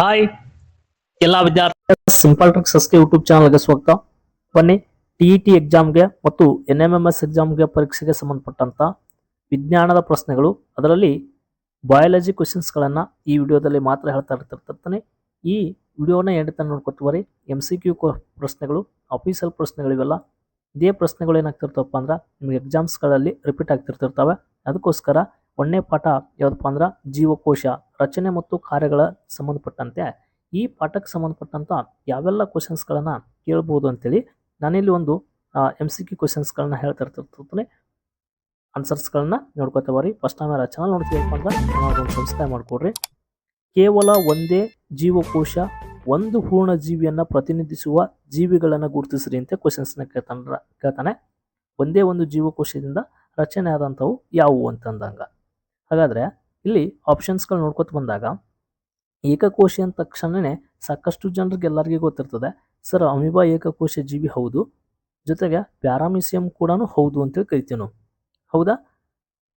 Hi ಎಲ್ಲ ವಿದ್ಯಾರ್ಥಿ simple tricks S K YouTube ಚಾನಲ್ಗೆ ಸ್ವಾಗತ. ಬನ್ನಿ ಟಿಇಟಿ ಎಕ್ಸಾಮ್ಗೆ ಮತ್ತು ಎನ್ ಎಂ ಎಂ ಎಸ್ ಎಕ್ಸಾಮ್ಗೆ ಪರೀಕ್ಷೆಗೆ ಸಂಬಂಧಪಟ್ಟಂತ ವಿಜ್ಞಾನದ ಪ್ರಶ್ನೆಗಳು. ಅದರಲ್ಲಿ ಬಯಾಲಜಿ ಕ್ವಶನ್ಸ್ಗಳನ್ನು ಈ ವಿಡಿಯೋದಲ್ಲಿ ಮಾತ್ರ ಹೇಳ್ತಾ ಇರ್ತಿರ್ತಾನೆ ಈ ವಿಡಿಯೋನ ಎಂಡ್ ತನಕ ನೋಡ್ಕೊತ ಬರ್ರಿ ಎಂ ಸಿ ಕ್ಯೂ ಪ್ರಶ್ನೆಗಳು ಆಫೀಸಲ್ ಪ್ರಶ್ನೆಗಳು ಇವೆಲ್ಲ ಇದೇ ಪ್ರಶ್ನೆಗಳು ಏನಾಗ್ತಿರ್ತವಪ್ಪ ಅಂದ್ರೆ ನಿಮಗೆ ಎಕ್ಸಾಮ್ಸ್ಗಳಲ್ಲಿ ರಿಪೀಟ್ ಆಗ್ತಿರ್ತಿರ್ತವೆ. ಅದಕ್ಕೋಸ್ಕರ ಒಂದನೇ ಪಾಠ ಯಾವುದಪ್ಪ ಅಂದ್ರೆ ಜೀವಕೋಶ, ರಚನೆ ಮತ್ತು ಕಾರ್ಯಗಳ ಸಂಬಂಧಪಟ್ಟಂತೆ. ಈ ಪಾಠಕ್ಕೆ ಸಂಬಂಧಪಟ್ಟಂಥ ಯಾವೆಲ್ಲ ಕ್ವಶನ್ಸ್ಗಳನ್ನು ಕೇಳ್ಬೋದು ಅಂತೇಳಿ ನಾನಿಲ್ಲಿ ಒಂದು ಎಂ ಸಿ ಕ್ಯೂ ಕ್ವಶನ್ಸ್ಗಳನ್ನ ಹೇಳ್ತಾ ಇರ್ತಿರ್ತೀನಿ ಆನ್ಸರ್ಸ್ಗಳನ್ನ ನೋಡ್ಕೊತಾ ರೀ ಫಸ್ಟ್ ಟೈಮ್ ಯಾರು ಚಾನಲ್ ನೋಡ್ತೀವಿ ಅಂದ್ರೆ ಒಂದು ಸಬ್ಸ್ಕ್ರೈಬ್ ಮಾಡ್ಕೊಡ್ರಿ. ಕೇವಲ ಒಂದೇ ಜೀವಕೋಶ, ಒಂದು ಪೂರ್ಣ ಜೀವಿಯನ್ನು ಪ್ರತಿನಿಧಿಸುವ ಜೀವಿಗಳನ್ನು ಗುರುತಿಸ್ರಿ ಅಂತ ಕ್ವಶನ್ಸ್ನ ಕೇಳ್ತಾನ, ಕೇಳ್ತಾನೆ. ಒಂದೇ ಒಂದು ಜೀವಕೋಶದಿಂದ ರಚನೆ ಆದಂಥವು ಯಾವುವು ಅಂತಂದಂಗ. ಹಾಗಾದ್ರೆ ಇಲ್ಲಿ ಆಪ್ಷನ್ಸ್ಗಳು ನೋಡ್ಕೊತ ಬಂದಾಗ ಏಕಕೋಶಿ ಅಂದ ತಕ್ಷಣವೇ ಸಾಕಷ್ಟು ಜನರಿಗೆ ಎಲ್ಲರಿಗೂ ಗೊತ್ತಿರ್ತದೆ. ಸರ್ ಅಮಿಬಾ ಏಕಕೋಶ ಜೀವಿ ಹೌದು. ಜೊತೆಗೆ ಪ್ಯಾರಾಮಿಸಿಯಂ ಕೂಡ ಹೌದು ಅಂತೇಳಿ ಕರಿತೀವಿ ಹೌದಾ?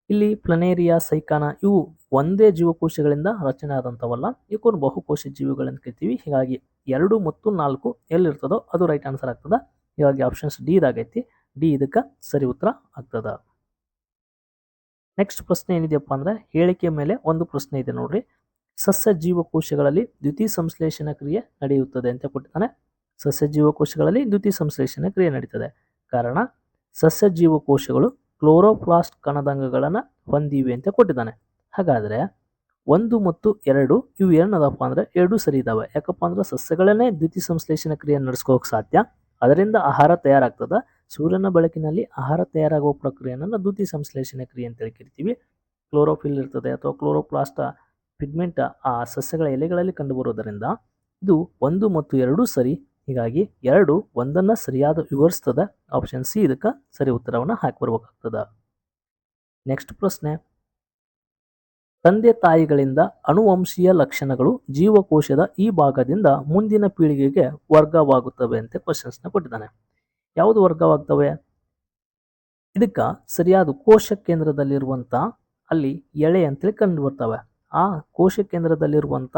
ಇಲ್ಲಿ ಪ್ಲನೇರಿಯಾ, ಸೈಕಾನ ಇವು ಒಂದೇ ಜೀವಕೋಶಗಳಿಂದ ರಚನೆ ಆದಂಥವಲ್ಲ ಇವಕ್ಕೂ ಬಹುಕೋಶ ಜೀವಿಗಳಂತ ಕರಿತೀವಿ. ಹೀಗಾಗಿ ಎರಡು ಮತ್ತು ನಾಲ್ಕು ಎಲ್ಲಿರ್ತದೋ ಅದು ರೈಟ್ ಆನ್ಸರ್ ಆಗ್ತದೆ. ಹೀಗಾಗಿ ಆಪ್ಷನ್ಸ್ ಡಿ ಇದಾಗೈತಿ. ಡಿ ಇದಕ್ಕೆ ಸರಿ ಉತ್ತರ ಆಗ್ತದ. ನೆಕ್ಸ್ಟ್ ಪ್ರಶ್ನೆ ಏನಿದೆಯಪ್ಪ ಅಂದ್ರೆ ಹೇಳಿಕೆ ಮೇಲೆ ಒಂದು ಪ್ರಶ್ನೆ ಇದೆ ನೋಡ್ರಿ. ಸಸ್ಯ ಜೀವಕೋಶಗಳಲ್ಲಿ ದ್ಯುತಿ ಸಂಶ್ಲೇಷಣ ಕ್ರಿಯೆ ನಡೆಯುತ್ತದೆ ಅಂತ ಕೊಟ್ಟಿದ್ದಾನೆ. ಸಸ್ಯ ಜೀವಕೋಶಗಳಲ್ಲಿ ದ್ಯುತಿ ಸಂಶ್ಲೇಷಣ ಕ್ರಿಯೆ ನಡೀತದೆ. ಕಾರಣ ಸಸ್ಯ ಜೀವಕೋಶಗಳು ಕ್ಲೋರೋಪ್ಲಾಸ್ಟ್ ಕಣದಂಗಗಳನ್ನು ಹೊಂದಿವೆ ಅಂತ ಕೊಟ್ಟಿದ್ದಾನೆ. ಹಾಗಾದರೆ ಒಂದು ಮತ್ತು ಎರಡು ಇವು ಏನದಪ್ಪ ಅಂದ್ರೆ ಎರಡೂ ಸರಿ ಇದ್ದಾವೆ ಯಾಕಪ್ಪ ಅಂದ್ರೆ ಸಸ್ಯಗಳನ್ನೇ ದ್ಯುತಿ ಸಂಶ್ಲೇಷಣ ಕ್ರಿಯೆ ನಡೆಸ್ಕೋಕ್ ಸಾಧ್ಯ. ಅದರಿಂದ ಆಹಾರ ತಯಾರಾಗ್ತದ. ಸೂರ್ಯನ ಬೆಳಕಿನಲ್ಲಿ ಆಹಾರ ತಯಾರಾಗುವ ಪ್ರಕ್ರಿಯೆಯನ್ನು ದ್ಯುತಿ ಸಂಶ್ಲೇಷಣೆ ಕ್ರಿಯೆ ಅಂತ ಕರಿತೀವಿ. ಕ್ಲೋರೋಫಿಲ್ ಇರ್ತದೆ ಅಥವಾ ಕ್ಲೋರೋಪ್ಲಾಸ್ಟ ಪಿಗ್ಮೆಂಟ್ ಆ ಸಸ್ಯಗಳ ಎಲೆಗಳಲ್ಲಿ ಕಂಡುಬರುವುದರಿಂದ ಇದು ಒಂದು ಮತ್ತು ಎರಡು ಸರಿ, ಹೀಗಾಗಿ ಎರಡು ಒಂದನ್ನು ಸರಿಯಾದ ವಿವರಿಸ್ತದ ಆಪ್ಷನ್ ಸಿ ಇದಕ್ಕೆ ಸರಿ ಉತ್ತರವನ್ನು ಹಾಕಿ ಬರ್ಬೇಕಾಗ್ತದ. ನೆಕ್ಸ್ಟ್ ಪ್ರಶ್ನೆ. ತಂದೆ ತಾಯಿಗಳಿಂದ ಅನುವಂಶೀಯ ಲಕ್ಷಣಗಳು ಜೀವಕೋಶದ ಈ ಭಾಗದಿಂದ ಮುಂದಿನ ಪೀಳಿಗೆಗೆ ವರ್ಗವಾಗುತ್ತವೆ ಅಂತ ಕ್ವಶನ್ಸ್ನ ಕೊಟ್ಟಿದ್ದಾನೆ. ಯಾವುದು ವರ್ಗವಾಗ್ತವೆ? ಇದಕ್ಕ ಸರಿಯಾದ ಕೋಶ ಕೇಂದ್ರದಲ್ಲಿರುವಂಥ ಅಲ್ಲಿ ಎಳೆ ಅಂತೇಳಿ ಕಂಡು ಬರ್ತವೆ ಆ ಕೋಶ ಕೇಂದ್ರದಲ್ಲಿರುವಂಥ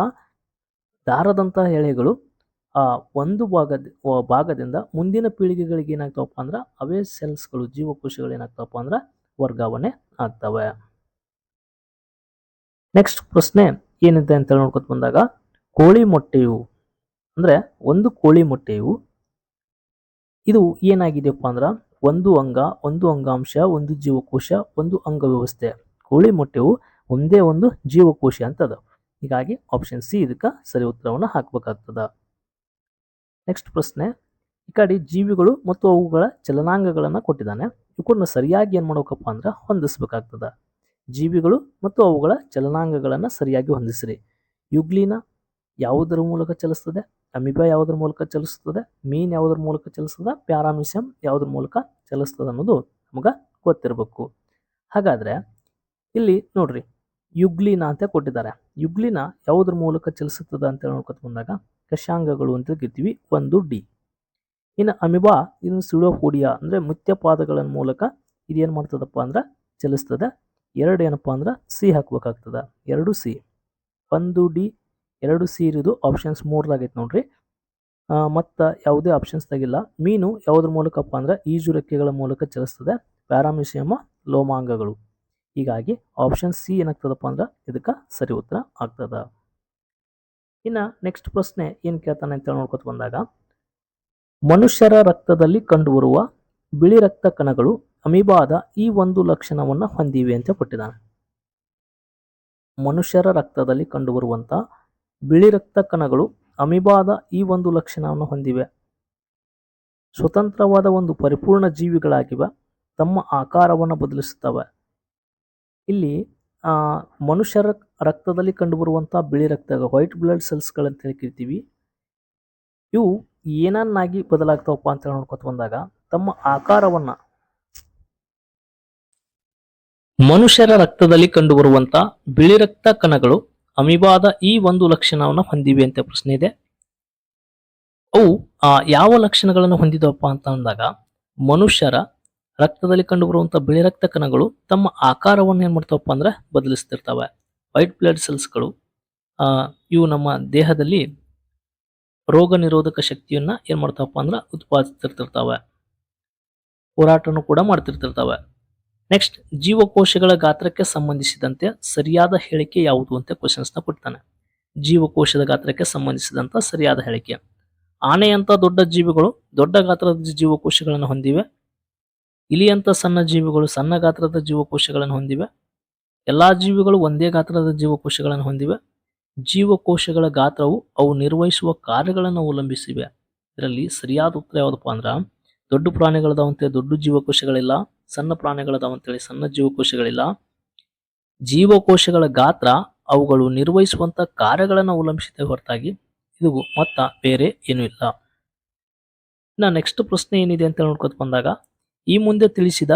ದಾರದಂತಹ ಎಳೆಗಳು ಆ ಒಂದು ಭಾಗದ ಭಾಗದಿಂದ ಮುಂದಿನ ಪೀಳಿಗೆಗಳಿಗೆ ಏನಾಗ್ತವಪ್ಪ ಅಂದ್ರೆ ಅವೇ ಸೆಲ್ಸ್ಗಳು, ಜೀವಕೋಶಗಳು ಏನಾಗ್ತವಪ್ಪ ಅಂದ್ರೆ ವರ್ಗಾವಣೆ ಆಗ್ತವೆ. ನೆಕ್ಸ್ಟ್ ಪ್ರಶ್ನೆ ಏನಿದೆ ಅಂತ ನೋಡ್ಕೊತ ಬಂದಾಗ, ಕೋಳಿ ಮೊಟ್ಟೆಯು, ಅಂದ್ರೆ ಒಂದು ಕೋಳಿ ಮೊಟ್ಟೆಯು ಇದು ಏನಾಗಿದೆಯಪ್ಪ ಅಂದ್ರೆ ಒಂದು ಅಂಗ, ಒಂದು ಅಂಗಾಂಶ, ಒಂದು ಜೀವಕೋಶ, ಒಂದು ಅಂಗ ವ್ಯವಸ್ಥೆ ಕೋಳಿ ಮೊಟ್ಟೆವು ಒಂದೇ ಒಂದು ಜೀವಕೋಶ ಅಂತದ. ಹೀಗಾಗಿ ಆಪ್ಷನ್ ಸಿ ಇದಕ್ಕೆ ಸರಿ ಉತ್ತರವನ್ನು ಹಾಕಬೇಕಾಗ್ತದ. ನೆಕ್ಸ್ಟ್ ಪ್ರಶ್ನೆ. ಈ ಕಡೆ ಜೀವಿಗಳು ಮತ್ತು ಅವುಗಳ ಚಲನಾಂಗಗಳನ್ನು ಕೊಟ್ಟಿದ್ದಾನೆ. ಇವಕ್ಕನ್ನ ಸರಿಯಾಗಿ ಏನು ಮಾಡಬೇಕಪ್ಪ ಅಂದ್ರೆ ಹೊಂದಿಸ್ಬೇಕಾಗ್ತದ. ಜೀವಿಗಳು ಮತ್ತು ಅವುಗಳ ಚಲನಾಂಗಗಳನ್ನು ಸರಿಯಾಗಿ ಹೊಂದಿಸ್ರಿ. ಯುಗ್ಲಿನ ಯಾವುದರ ಮೂಲಕ ಚಲಿಸ್ತದೆ? ಅಮಿಬಾ ಯಾವುದ್ರ ಮೂಲಕ ಚಲಿಸ್ತದೆ? ಮೀನ್ ಯಾವುದ್ರ ಮೂಲಕ ಚಲಿಸ್ತದೆ? ಪ್ಯಾರಾಮಿಸಿಯಂ ಯಾವುದ್ರ ಮೂಲಕ ಚಲಿಸ್ತದೆ ಅನ್ನೋದು ನಮಗೆ ಗೊತ್ತಿರಬೇಕು. ಹಾಗಾದ್ರೆ ಇಲ್ಲಿ ನೋಡ್ರಿ, ಯುಗ್ಲಿನ ಅಂತ ಕೊಟ್ಟಿದ್ದಾರೆ. ಯುಗ್ಲಿನ ಯಾವುದ್ರ ಮೂಲಕ ಚಲಿಸುತ್ತದ ಅಂತ ನೋಡ್ಕೊತ ಬಂದಾಗ ಕಶಾಂಗಗಳು ಅಂತ ಕಿತ್ತೀವಿ ಒಂದು ಡಿ. ಇನ್ನು ಅಮಿಬಾ, ಇನ್ನು ಸಿಡೋಫೋಡಿಯಾ ಅಂದರೆ ಮುತ್ಯಪಾದಗಳ ಮೂಲಕ ಇದೇನು ಮಾಡ್ತದಪ್ಪ ಅಂದ್ರೆ ಚಲಿಸ್ತದೆ. ಎರಡು ಏನಪ್ಪ ಅಂದ್ರೆ ಸಿ ಹಾಕ್ಬೇಕಾಗ್ತದೆ. ಎರಡು ಸಿ. ಒಂದು ಡಿ ಎರಡು ಸಿ ಇರೋದು ಆಪ್ಷನ್ಸ್ ಮೂರದಾಗೈತೆ ನೋಡ್ರಿ. ಮತ್ತು ಯಾವುದೇ ಆಪ್ಷನ್ಸ್ ತೆಗಿಲ್ಲ. ಮೀನು ಯಾವುದ್ರ ಮೂಲಕಪ್ಪ ಅಂದ್ರೆ ಈಜು ರೆಕ್ಕೆಗಳ ಮೂಲಕ ಚಲಿಸ್ತದೆ. ಪ್ಯಾರಾಮಿಸಿಯಮ ಲೋಮಾಂಗಗಳು. ಹೀಗಾಗಿ ಆಪ್ಷನ್ ಸಿ ಏನಾಗ್ತದಪ್ಪ ಅಂದ್ರೆ ಇದಕ್ಕೆ ಸರಿ ಉತ್ತರ ಆಗ್ತದ. ಇನ್ನು ನೆಕ್ಸ್ಟ್ ಪ್ರಶ್ನೆ ಏನು ಕೇಳ್ತಾನೆ ಅಂತ ನೋಡ್ಕೊತ ಬಂದಾಗ, ಮನುಷ್ಯರ ರಕ್ತದಲ್ಲಿ ಕಂಡುಬರುವ ಬಿಳಿ ರಕ್ತ ಕಣಗಳು ಅಮೀಬಾದ ಈ ಒಂದು ಲಕ್ಷಣವನ್ನು ಹೊಂದಿವೆ ಅಂತ ಕೊಟ್ಟಿದ್ದಾನೆ. ಮನುಷ್ಯರ ರಕ್ತದಲ್ಲಿ ಕಂಡುಬರುವಂತ ಬಿಳಿ ರಕ್ತ ಕಣಗಳು ಅಮಿಬಾದ ಈ ಒಂದು ಲಕ್ಷಣವನ್ನು ಹೊಂದಿವೆ. ಸ್ವತಂತ್ರವಾದ ಒಂದು ಪರಿಪೂರ್ಣ ಜೀವಿಗಳಾಗಿವೆ, ತಮ್ಮ ಆಕಾರವನ್ನು ಬದಲಿಸುತ್ತವೆ. ಇಲ್ಲಿ ಮನುಷ್ಯರ ರಕ್ತದಲ್ಲಿ ಕಂಡುಬರುವಂಥ ಬಿಳಿ ರಕ್ತ ವೈಟ್ ಬ್ಲಡ್ ಸೆಲ್ಸ್ಗಳಂತ ಕರಿತೀವಿ. ಇವು ಏನನ್ನಾಗಿ ಬದಲಾಗ್ತಾವಪ್ಪ ಅಂತ ನೋಡ್ಕೊತ ಬಂದಾಗ, ತಮ್ಮ ಆಕಾರವನ್ನು ಮನುಷ್ಯರ ರಕ್ತದಲ್ಲಿ ಕಂಡುಬರುವಂಥ ಬಿಳಿ ರಕ್ತ ಕಣಗಳು ಅಮಿಬಾದ ಈ ಒಂದು ಲಕ್ಷಣವನ್ನು ಹೊಂದಿವೆ ಅಂತ ಪ್ರಶ್ನೆ ಇದೆ. ಅವು ಯಾವ ಲಕ್ಷಣಗಳನ್ನು ಹೊಂದಿದವಪ್ಪ ಅಂತ ಅಂದಾಗ, ಮನುಷ್ಯರ ರಕ್ತದಲ್ಲಿ ಕಂಡುಬರುವಂಥ ಬಿಳಿ ರಕ್ತ ಕಣಗಳು ತಮ್ಮ ಆಕಾರವನ್ನು ಏನು ಮಾಡ್ತಾವಪ್ಪ ಅಂದ್ರೆ ಬದಲಿಸ್ತಿರ್ತವೆ. ವೈಟ್ ಬ್ಲಡ್ ಸೆಲ್ಸ್ಗಳು ಇವು ನಮ್ಮ ದೇಹದಲ್ಲಿ ರೋಗ ನಿರೋಧಕ ಶಕ್ತಿಯನ್ನ ಏನು ಮಾಡ್ತಾವಪ್ಪ ಅಂದ್ರೆ ಉತ್ಪಾದಿಸ್ತಿರ್ತಿರ್ತವೆ. ಹೋರಾಟನೂ ಕೂಡ ಮಾಡ್ತಿರ್ತಿರ್ತಾವೆ. ನೆಕ್ಸ್ಟ್ ಜೀವಕೋಶಗಳ ಗಾತ್ರಕ್ಕೆ ಸಂಬಂಧಿಸಿದಂತೆ ಸರಿಯಾದ ಹೇಳಿಕೆ ಯಾವುದು ಅಂತ ಕ್ವಶನ್ಸ್ನ ಕೊಡ್ತಾನೆ. ಜೀವಕೋಶದ ಗಾತ್ರಕ್ಕೆ ಸಂಬಂಧಿಸಿದಂತ ಸರಿಯಾದ ಹೇಳಿಕೆ. ಆನೆಯಂಥ ದೊಡ್ಡ ಜೀವಿಗಳು ದೊಡ್ಡ ಗಾತ್ರದ ಜೀವಕೋಶಗಳನ್ನು ಹೊಂದಿವೆ. ಇಲಿಯಂಥ ಸಣ್ಣ ಜೀವಿಗಳು ಸಣ್ಣ ಗಾತ್ರದ ಜೀವಕೋಶಗಳನ್ನು ಹೊಂದಿವೆ. ಎಲ್ಲಾ ಜೀವಿಗಳು ಒಂದೇ ಗಾತ್ರದ ಜೀವಕೋಶಗಳನ್ನು ಹೊಂದಿವೆ. ಜೀವಕೋಶಗಳ ಗಾತ್ರವು ಅವು ನಿರ್ವಹಿಸುವ ಕಾರ್ಯಗಳನ್ನು ಅವಲಂಬಿಸಿವೆ. ಇದರಲ್ಲಿ ಸರಿಯಾದ ಉತ್ತರ ಯಾವುದಪ್ಪ ಅಂದ್ರ ದೊಡ್ಡ ಪ್ರಾಣಿಗಳದಾವಂತೆ ದೊಡ್ಡ ಜೀವಕೋಶಗಳಿಲ್ಲ, ಸಣ್ಣ ಪ್ರಾಣಿಗಳದಾವಂತೇಳಿ ಸಣ್ಣ ಜೀವಕೋಶಗಳಿಲ್ಲ. ಜೀವಕೋಶಗಳ ಗಾತ್ರ ಅವುಗಳು ನಿರ್ವಹಿಸುವಂತ ಕಾರ್ಯಗಳನ್ನು ಅವಲಂಬಿಸಿದೆ ಹೊರತಾಗಿ ಇದು ಮತ್ತ ಬೇರೆ ಏನೂ ಇಲ್ಲ. ಇನ್ನು ನೆಕ್ಸ್ಟ್ ಪ್ರಶ್ನೆ ಏನಿದೆ ಅಂತ ನೋಡ್ಕೊತ ಬಂದಾಗ, ಈ ಮುಂದೆ ತಿಳಿಸಿದ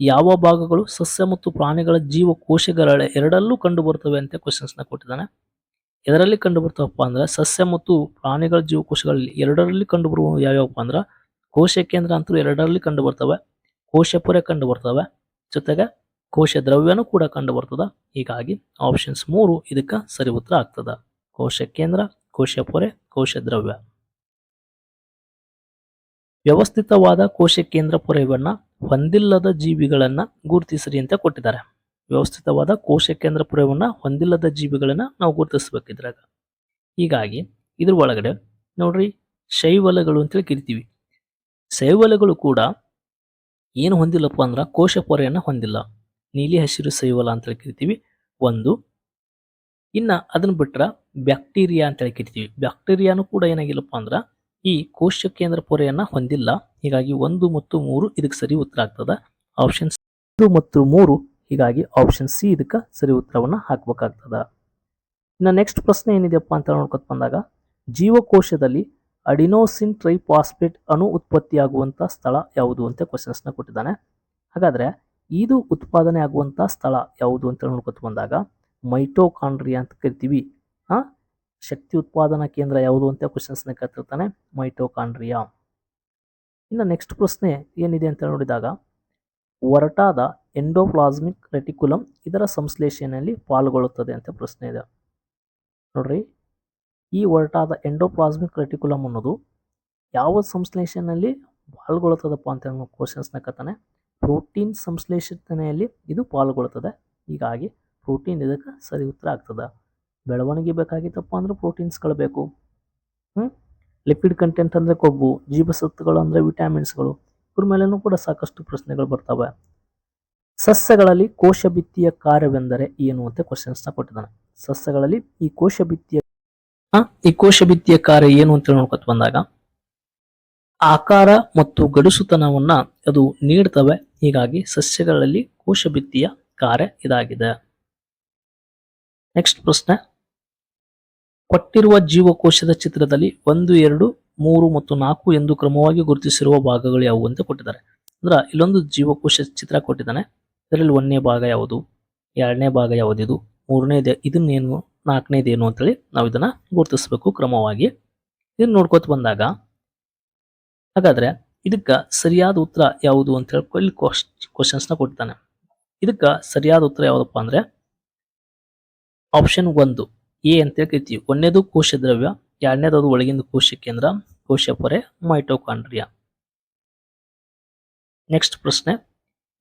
ಯಾವ ಭಾಗಗಳು ಸಸ್ಯ ಮತ್ತು ಪ್ರಾಣಿಗಳ ಜೀವಕೋಶಗಳ ಎರಡಲ್ಲೂ ಕಂಡು ಬರ್ತವೆ ಅಂತ ಕ್ವಶನ್ಸ್ನ ಕೊಟ್ಟಿದ್ದಾನೆ. ಎದರಲ್ಲಿ ಕಂಡು ಬರ್ತವಪ್ಪ ಅಂದ್ರೆ ಸಸ್ಯ ಮತ್ತು ಪ್ರಾಣಿಗಳ ಜೀವಕೋಶಗಳಲ್ಲಿ ಎರಡರಲ್ಲಿ ಕಂಡು ಬರುವ ಯಾವ್ಯಾವಪ್ಪ ಅಂದ್ರ ಕೋಶ ಕೇಂದ್ರ ಅಂತೂ ಎರಡರಲ್ಲಿ ಕಂಡು ಬರ್ತವೆ. ಕೋಶ ಪೊರೆ ಕಂಡು ಬರ್ತವೆ. ಜೊತೆಗೆ ಕೋಶ ದ್ರವ್ಯನೂ ಕೂಡ ಕಂಡು ಬರ್ತದ. ಹೀಗಾಗಿ ಆಪ್ಷನ್ಸ್ ಮೂರು ಇದಕ್ಕ ಸರಿ ಉತ್ತರ ಆಗ್ತದ. ಕೋಶ ಕೇಂದ್ರ ಕೋಶ ಪೊರೆ ಕೋಶ ದ್ರವ್ಯ ವ್ಯವಸ್ಥಿತವಾದ ಕೋಶ ಕೇಂದ್ರ ಪೊರೆಯನ್ನ ಹೊಂದಿಲ್ಲದ ಜೀವಿಗಳನ್ನ ಗುರುತಿಸಿರಿ ಅಂತ ಕೊಟ್ಟಿದ್ದಾರೆ. ವ್ಯವಸ್ಥಿತವಾದ ಕೋಶ ಕೇಂದ್ರ ಪೊರೆಯನ್ನ ಹೊಂದಿಲ್ಲದ ಜೀವಿಗಳನ್ನ ನಾವು ಗುರುತಿಸ್ಬೇಕಿದ್ರಾಗ. ಹೀಗಾಗಿ ಇದ್ರ ಒಳಗಡೆ ನೋಡ್ರಿ, ಶೈವಲಗಳು ಅಂತೇಳಿ ಕರಿತೀವಿ. ಶೈವಲಗಳು ಕೂಡ ಏನು ಹೊಂದಿಲ್ಲಪ್ಪ ಅಂದ್ರೆ ಕೋಶ ಪೊರೆಯನ್ನು ಹೊಂದಿಲ್ಲ. ನೀಲಿ ಹಸಿರು ಸೈವಲ ಅಂತ ಹೇಳಿ ಕರಿತೀವಿ. ಒಂದು, ಇನ್ನ ಅದನ್ನ ಬಿಟ್ಟರೆ ಬ್ಯಾಕ್ಟೀರಿಯಾ ಅಂತೇಳಿ ಕರಿತೀವಿ. ಬ್ಯಾಕ್ಟೀರಿಯಾನು ಕೂಡ ಏನಾಗಿಲ್ಲಪ್ಪ ಅಂದ್ರೆ ಈ ಕೋಶ ಕೇಂದ್ರ ಪೊರೆಯನ್ನು ಹೊಂದಿಲ್ಲ. ಹೀಗಾಗಿ ಒಂದು ಮತ್ತು ಮೂರು ಇದಕ್ಕೆ ಸರಿ ಉತ್ತರ ಆಗ್ತದೆ. ಆಪ್ಷನ್ ಒಂದು ಮತ್ತು ಮೂರು, ಹೀಗಾಗಿ ಆಪ್ಷನ್ ಸಿ ಇದಕ್ಕೆ ಸರಿ ಉತ್ತರವನ್ನು ಹಾಕಬೇಕಾಗ್ತದೆ. ಇನ್ನು ನೆಕ್ಸ್ಟ್ ಪ್ರಶ್ನೆ ಏನಿದೆಯಪ್ಪ ಅಂತ ನೋಡ್ಕೊತ ಬಂದಾಗ, ಜೀವಕೋಶದಲ್ಲಿ ಅಡಿನೋಸಿನ್ ಟ್ರೈಫಾಸ್ಫೇಟ್ ಅಣು ಉತ್ಪತ್ತಿಯಾಗುವಂಥ ಸ್ಥಳ ಯಾವುದು ಅಂತ ಕ್ವಶನ್ಸ್ನ ಕೊಟ್ಟಿದ್ದಾನೆ. ಹಾಗಾದ್ರೆ ಇದು ಉತ್ಪಾದನೆ ಆಗುವಂಥ ಸ್ಥಳ ಯಾವುದು ಅಂತ ನೋಡ್ಕೊತ ಬಂದಾಗ ಮೈಟೋಕಾಂಡ್ರಿಯಾ ಅಂತ ಕರಿತೀವಿ. ಹಾಂ ಶಕ್ತಿ ಉತ್ಪಾದನಾ ಕೇಂದ್ರ ಯಾವುದು ಅಂತ ಕ್ವಶನ್ಸ್ನ ಕೇಳ್ತಿರ್ತಾನೆ ಮೈಟೋಕಾಂಡ್ರಿಯಾ. ಇನ್ನು ನೆಕ್ಸ್ಟ್ ಪ್ರಶ್ನೆ ಏನಿದೆ ಅಂತ ನೋಡಿದಾಗ ಒರಟಾದ ಎಂಡೋಪ್ಲಾಸ್ಮಿಕ್ ರೆಟಿಕ್ಯುಲಮ್ ಇದರ ಸಂಶ್ಲೇಷಣೆಯಲ್ಲಿ ಪಾಲ್ಗೊಳ್ಳುತ್ತದೆ ಅಂತ ಪ್ರಶ್ನೆ ಇದೆ. ನೋಡ್ರಿ. ಈ ಒರಟಾದ ಎಂಡೋಪ್ಲಾಸ್ಮಿಕ್ ರೆಟಿಕ್ಯುಲಮ್ ಅನ್ನೋದು ಯಾವ ಸಂಶ್ಲೇಷಣೆಯಲ್ಲಿ ಪಾಲ್ಗೊಳ್ಳುತ್ತದಪ್ಪ ಅಂತ ಹೇಳೋ ಕ್ವಶನ್ಸ್ನ ಕತ್ತಾನೆ ಪ್ರೋಟೀನ್ ಸಂಶ್ಲೇಷಣೆಯಲ್ಲಿ ಇದು ಪಾಲ್ಗೊಳ್ಳುತ್ತದೆ ಹೀಗಾಗಿ ಪ್ರೋಟೀನ್ ಇದಕ್ಕೆ ಸರಿ ಉತ್ತರ ಆಗ್ತದೆ. ಬೆಳವಣಿಗೆ ಬೇಕಾಗಿತ್ತಪ್ಪ ಅಂದ್ರೆ ಪ್ರೋಟೀನ್ಸ್ಗಳು ಬೇಕು. ಹ್ಞೂ ಲಿಪಿಡ್ ಕಂಟೆಂಟ್ ಅಂದ್ರೆ ಕೊಬ್ಬು, ಜೀವಸತ್ವಗಳು ಅಂದರೆ ವಿಟಾಮಿನ್ಸ್ಗಳು ಇವ್ರ ಮೇಲೆನೂ ಕೂಡ ಸಾಕಷ್ಟು ಪ್ರಶ್ನೆಗಳು ಬರ್ತವೆ. ಸಸ್ಯಗಳಲ್ಲಿ ಕೋಶ ಭಿತ್ತಿಯ ಕಾರ್ಯವೆಂದರೆ ಏನು ಅಂತ ಕ್ವಶನ್ಸ್ನ ಕೊಟ್ಟಿದ್ದಾನೆ. ಸಸ್ಯಗಳಲ್ಲಿ ಈ ಕೋಶ ಭಿತ್ತಿಯ ಈ ಕೋಶ ಭಿತ್ತಿಯ ಕಾರ್ಯ ಏನು ಅಂತ ನೋಡ್ಕೊತ ಬಂದಾಗ, ಆಕಾರ ಮತ್ತು ಗಡುಸುತನವನ್ನ ಅದು ನೀಡ್ತವೆ. ಹೀಗಾಗಿ ಸಸ್ಯಗಳಲ್ಲಿ ಕೋಶ ಭಿತ್ತಿಯ ಕಾರ್ಯ ಇದಾಗಿದೆ. ನೆಕ್ಸ್ಟ್ ಪ್ರಶ್ನೆ. ಕೊಟ್ಟಿರುವ ಜೀವಕೋಶದ ಚಿತ್ರದಲ್ಲಿ ಒಂದು, ಎರಡು, ಮೂರು ಮತ್ತು ನಾಲ್ಕು ಎಂದು ಕ್ರಮವಾಗಿ ಗುರುತಿಸಿರುವ ಭಾಗಗಳು ಯಾವುವು ಅಂತ ಕೊಟ್ಟಿದ್ದಾರೆ. ಅಂದ್ರ ಇಲ್ಲೊಂದು ಜೀವಕೋಶ ಚಿತ್ರ ಕೊಟ್ಟಿದ್ದಾನೆ. ಇದರಲ್ಲಿ ಒಂದನೇ ಭಾಗ ಯಾವುದು? ಎರಡನೇ ಭಾಗ ಯಾವುದಿದು? ಮೂರನೇ ಇದನ್ನೇನು ನಾಲ್ಕನೇದೇನು ಅಂತೇಳಿ ನಾವು ಇದನ್ನು ಗುರುತಿಸಬೇಕು ಕ್ರಮವಾಗಿ. ಇದನ್ನ ನೋಡ್ಕೋತ ಬಂದಾಗ, ಹಾಗಾದ್ರೆ ಇದಕ್ಕ ಸರಿಯಾದ ಉತ್ತರ ಯಾವುದು ಅಂತ ಹೇಳಿ ಇಲ್ಲಿ ಕ್ವಶ್ನ ಕೊಟ್ಟಿದ್ದಾನೆ. ಇದಕ್ಕ ಸರಿಯಾದ ಉತ್ತರ ಯಾವುದಪ್ಪ ಅಂದ್ರೆ ಆಪ್ಷನ್ ಒಂದು, ಎ ಅಂತ ಕರಿತೀವಿ. ಒಂದನೇದು ಕೋಶ ದ್ರವ್ಯ ಎರಡನೇದು ಅದು ಒಳಗಿಂದ ಕೋಶ ಕೇಂದ್ರ ಕೋಶ ಪೊರೆ ಮೈಟೋಕಾಂಡ್ರಿಯಾ. ನೆಕ್ಸ್ಟ್ ಪ್ರಶ್ನೆ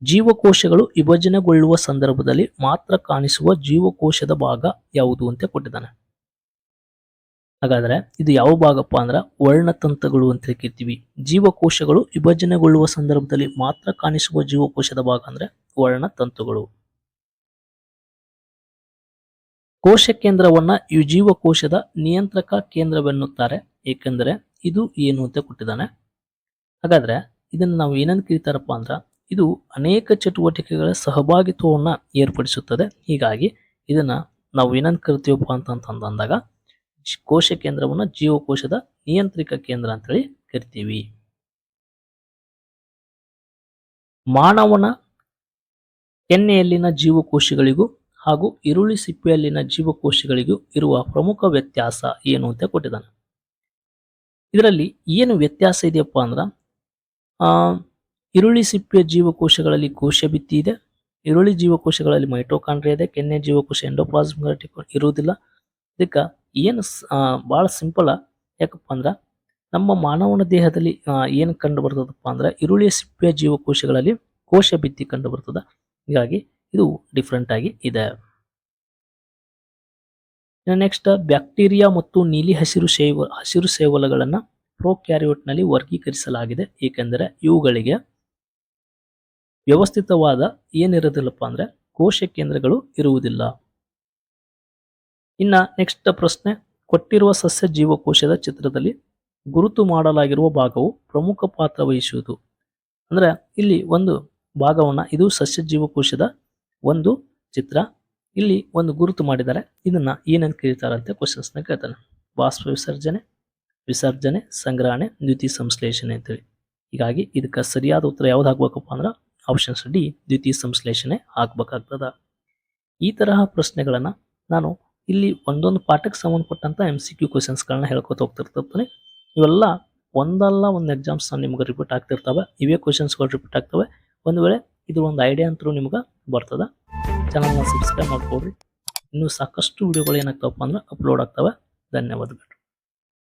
ಜೀವಕೋಶಗಳು ವಿಭಜನೆಗೊಳ್ಳುವ ಸಂದರ್ಭದಲ್ಲಿ ಮಾತ್ರ ಕಾಣಿಸುವ ಜೀವಕೋಶದ ಭಾಗ ಯಾವುದು ಅಂತ ಕೊಟ್ಟಿದ್ದಾನೆ. ಹಾಗಾದ್ರೆ ಇದು ಯಾವ ಭಾಗಪ್ಪ ಅಂದ್ರೆ ವರ್ಣತಂತುಗಳು ಅಂತ ಕೇಳ್ತೀವಿ ಜೀವಕೋಶಗಳು ವಿಭಜನೆಗೊಳ್ಳುವ ಸಂದರ್ಭದಲ್ಲಿ ಮಾತ್ರ ಕಾಣಿಸುವ ಜೀವಕೋಶದ ಭಾಗ ಅಂದ್ರೆ ವರ್ಣತಂತುಗಳು. ಕೋಶ ಕೇಂದ್ರವನ್ನ ಈ ಜೀವಕೋಶದ ನಿಯಂತ್ರಕ ಕೇಂದ್ರವೆನ್ನುತ್ತಾರೆ. ಏಕೆಂದರೆ ಇದು ಏನು ಅಂತ ಕೊಟ್ಟಿದ್ದಾನೆ. ಹಾಗಾದ್ರೆ ಇದನ್ನ ನಾವು ಏನಂತ ಕರೀತಾರಪ್ಪ ಅಂದ್ರ ಇದು ಅನೇಕ ಚಟುವಟಿಕೆಗಳ ಸಹಭಾಗಿತ್ವವನ್ನು ಏರ್ಪಡಿಸುತ್ತದೆ. ಹೀಗಾಗಿ ಇದನ್ನ ನಾವು ಏನಂತ ಕರಿತೀವಪ್ಪ ಅಂತಂತಂದಾಗ ಕೋಶ ಕೇಂದ್ರವನ್ನ ಜೀವಕೋಶದ ನಿಯಂತ್ರಿಕ ಕೇಂದ್ರ ಅಂತೇಳಿ ಕರಿತೀವಿ. ಮಾನವನ ಕೆನ್ನೆಯಲ್ಲಿನ ಜೀವಕೋಶಗಳಿಗೂ ಹಾಗೂ ಈರುಳ್ಳಿ ಸಿಪ್ಪೆಯಲ್ಲಿನ ಜೀವಕೋಶಗಳಿಗೂ ಇರುವ ಪ್ರಮುಖ ವ್ಯತ್ಯಾಸ ಏನು ಅಂತ ಕೊಟ್ಟಿದ್ದಾನೆ. ಇದರಲ್ಲಿ ಏನು ವ್ಯತ್ಯಾಸ ಇದೆಯಪ್ಪ ಅಂದ್ರೆ ಈರುಳ್ಳಿ ಸಿಪ್ಪೆಯ ಜೀವಕೋಶಗಳಲ್ಲಿ ಕೋಶ ಭಿತ್ತಿ ಇದೆ. ಈರುಳ್ಳಿ ಜೀವಕೋಶಗಳಲ್ಲಿ ಮೈಟೋಕಾಂಡ್ರಿಯಾ ಇದೆ. ಕೆನ್ನೆ ಜೀವಕೋಶ ಎಂಡೋಪ್ಲಾಸ್ಮ್ ಇರುವುದಿಲ್ಲ. ಇದಕ್ಕೆ ಏನು ಭಾಳ ಸಿಂಪಲ್ ಯಾಕಪ್ಪ ಅಂದ್ರೆ ನಮ್ಮ ಮಾನವನ ದೇಹದಲ್ಲಿ ಏನು ಕಂಡು ಬರ್ತದಪ್ಪ ಅಂದ್ರೆ ಈರುಳ್ಳಿಯ ಸಿಪ್ಪೆಯ ಜೀವಕೋಶಗಳಲ್ಲಿ ಕೋಶ ಭಿತ್ತಿ ಕಂಡು ಬರ್ತದ ಹೀಗಾಗಿ ಇದು ಡಿಫ್ರೆಂಟ್ ಆಗಿ ಇದೆ. ನೆಕ್ಸ್ಟ್ ಬ್ಯಾಕ್ಟೀರಿಯಾ ಮತ್ತು ನೀಲಿ ಹಸಿರು ಸೇವ ಹಸಿರು ಸೇವಲಗಳನ್ನು ಪ್ರೋಕ್ಯಾರಿಯೋಟ್ನಲ್ಲಿ ವರ್ಗೀಕರಿಸಲಾಗಿದೆ. ಏಕೆಂದರೆ ಇವುಗಳಿಗೆ ವ್ಯವಸ್ಥಿತವಾದ ಏನಿರೋದಿಲ್ಲಪ್ಪ ಅಂದ್ರೆ ಕೋಶ ಕೇಂದ್ರಗಳು ಇರುವುದಿಲ್ಲ. ಇನ್ನ ನೆಕ್ಸ್ಟ್ ಪ್ರಶ್ನೆ, ಕೊಟ್ಟಿರುವ ಸಸ್ಯ ಜೀವಕೋಶದ ಚಿತ್ರದಲ್ಲಿ ಗುರುತು ಮಾಡಲಾಗಿರುವ ಭಾಗವು ಪ್ರಮುಖ ಪಾತ್ರ ವಹಿಸುವುದು. ಅಂದರೆ ಇಲ್ಲಿ ಒಂದು ಭಾಗವನ್ನ ಇದು ಸಸ್ಯ ಜೀವಕೋಶದ ಒಂದು ಚಿತ್ರ, ಇಲ್ಲಿ ಒಂದು ಗುರುತು ಮಾಡಿದ್ದಾರೆ. ಇದನ್ನ ಏನಂತ ಕರೀತಾರಂತೆ ಕ್ವಶನ್ಸ್ನ ಕೇಳ್ತಾನೆ. ಬಾಷ್ಪ ವಿಸರ್ಜನೆ ವಿಸರ್ಜನೆ, ಸಂಗ್ರಹಣೆ ದ್ವಿತೀಯ ಸಂಶ್ಲೇಷಣೆ ಅಂತೇಳಿ. ಹೀಗಾಗಿ ಇದಕ್ಕೆ ಸರಿಯಾದ ಉತ್ತರ ಯಾವ್ದು ಅಂದ್ರೆ ಆಪ್ಷನ್ಸ್ ಡಿ ದ್ವಿತೀಯ ಸಂಶ್ಲೇಷಣೆ ಆಗಬೇಕಾಗ್ತದ. ಈ ತರಹ ಪ್ರಶ್ನೆಗಳನ್ನು ನಾನು ಇಲ್ಲಿ ಒಂದೊಂದು ಪಾಠಕ್ಕೆ ಸಂಬಂಧಪಟ್ಟಂಥ ಎಂ ಸಿ ಕ್ಯೂ ಕ್ವಶನ್ಸ್ಗಳನ್ನ ಹೇಳ್ಕೊತ ಹೋಗ್ತಿರ್ತೀನಿ. ಇವೆಲ್ಲ ಒಂದಲ್ಲ ಒಂದು ಎಕ್ಸಾಮ್ಸ್ ನಿಮ್ಗೆ ರಿಪೀಟ್ ಆಗ್ತಿರ್ತವೆ. ಇವೇ ಕ್ವಶನ್ಸ್ಗಳು ರಿಪೀಟ್ ಆಗ್ತವೆ. ಒಂದು ವೇಳೆ ಇದು ಒಂದು ಐಡಿಯಾ ಅಂತರೂ ನಿಮ್ಗೆ ಬರ್ತದ. ಚಾನಲ್ನ ಸಬ್ಸ್ಕ್ರೈಬ್ ಮಾಡ್ಕೊಡ್ರಿ ಇನ್ನೂ ಸಾಕಷ್ಟು ವಿಡಿಯೋಗಳು ಏನಾಗ್ತಾವಪ್ಪ ಅಂದ್ರೆ ಅಪ್ಲೋಡ್ ಆಗ್ತವೆ. ಧನ್ಯವಾದಗಳು.